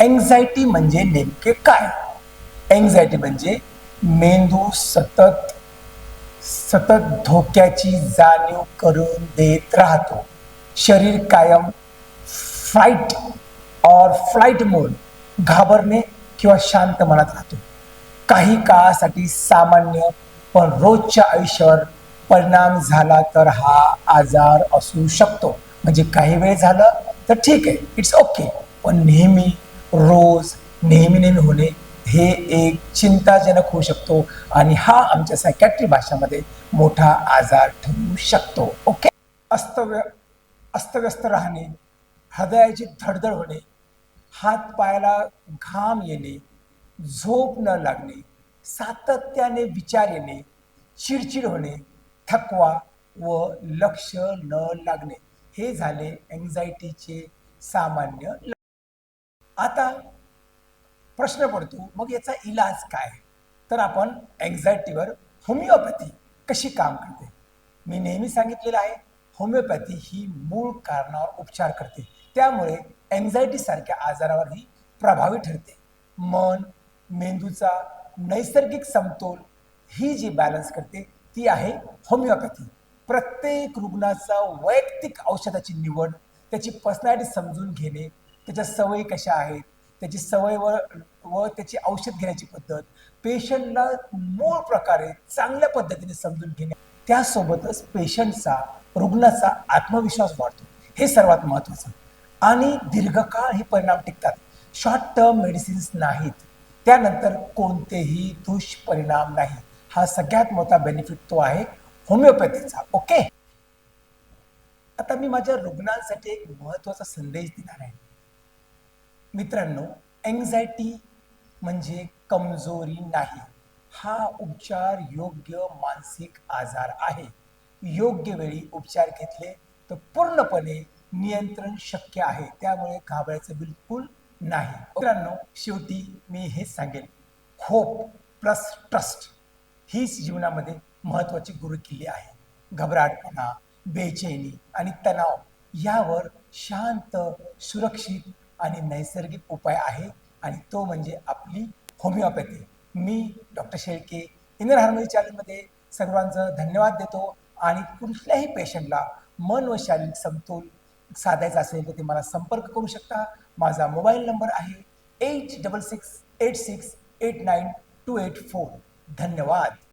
Anxiety म्हणजे नेमके काय? एन्झायटी म्हणजे मेंदू सतत सतत धोक्याची जाणीव करून देत राहतो. शरीर कायम फ्लाईट और फ्लाईट मोड घाबरणे किंवा शांत मनात राहतो. काही काळासाठी सामान्य पण रोजच्या आयुष्यावर परिणाम झाला तर हा आजार असू शकतो. म्हणजे काही वेळ झालं तर ठीक आहे इट्स ओके पण नेहमी रोज नेहमी नेहमी होणे हे एक चिंताजनक होऊ शकतो आणि हा आमच्या सायकॅट्री भाषामध्ये मोठा आजार ठरू शकतो. ओके अस्तव्य अस्तव्यस्त राहणे हृदयाची धडधड होणे हात पायाला घाम येणे झोप न लागणे सातत्याने विचार येणे चिडचिड होणे थकवा व लक्ष न लागणे हे झाले एन्झायटीचे सामान्य आता प्रश्न पडतो मग याचा इलाज काय? तर आपण एन्झायटीवर होमिओपॅथी कशी काम करते? मी नेहमी सांगितलेलं आहे होमिओपॅथी ही मूळ कारणावर उपचार करते. त्यामुळे एन्झायटी सारख्या आजारावर ही प्रभावी ठरते. मन मेंदूचा नैसर्गिक समतोल ही जी बॅलन्स करते ती आहे होमिओपॅथी. प्रत्येक रुग्णाचा वैयक्तिक औषधाची निवड त्याची पर्सनॅलिटी समजून घेणे त्याच्या सवयी कशा आहेत त्याची सवय व व त्याची औषध घेण्याची पद्धत पेशंटला मूळ प्रकारे चांगल्या पद्धतीने समजून घेणे त्यासोबतच पेशंटचा रुग्णाचा आत्मविश्वास वाढतो. हे सर्वात महत्त्वाचं. आणि दीर्घकाळ हे परिणाम टिकतात. शॉर्ट टर्म मेडिसिन्स नाहीत. त्यानंतर कोणतेही दुष्परिणाम नाही हा सगळ्यात मोठा बेनिफिट तो आहे होमिओपॅथीचा ओके आता मी माझ्या रुग्णांसाठी एक महत्त्वाचा संदेश देणार आहे. मित्रांनो एन्झायटी म्हणजे कमजोरी नाही. हा उपचार योग्य मानसिक आजार आहे. योग्य वेळी उपचार घेतले तर पूर्णपणे नियंत्रण शक्य आहे. त्यामुळे घाबरायचं बिलकुल नाही. मित्रांनो शेवटी मी हेच सांगेन. होप प्लस ट्रस्ट हीच जीवनामध्ये महत्त्वाची गुरुकिल्ली आहे. घबराटपणा बेचैनी आणि तणाव यावर शांत सुरक्षित आणि नैसर्गिक उपाय आहे आणि तो म्हणजे आपली होमिओपॅथी मी डॉक्टर शेळके इनर हार्मोनी चॅनलमध्ये सर्वांचं धन्यवाद देतो आणि कुठल्याही पेशंटला मन व शारीरिक समतोल साधायचा असेल तर ते मला संपर्क करू शकता. माझा मोबाईल नंबर आहे eight double six eight six eight nine two eight four धन्यवाद.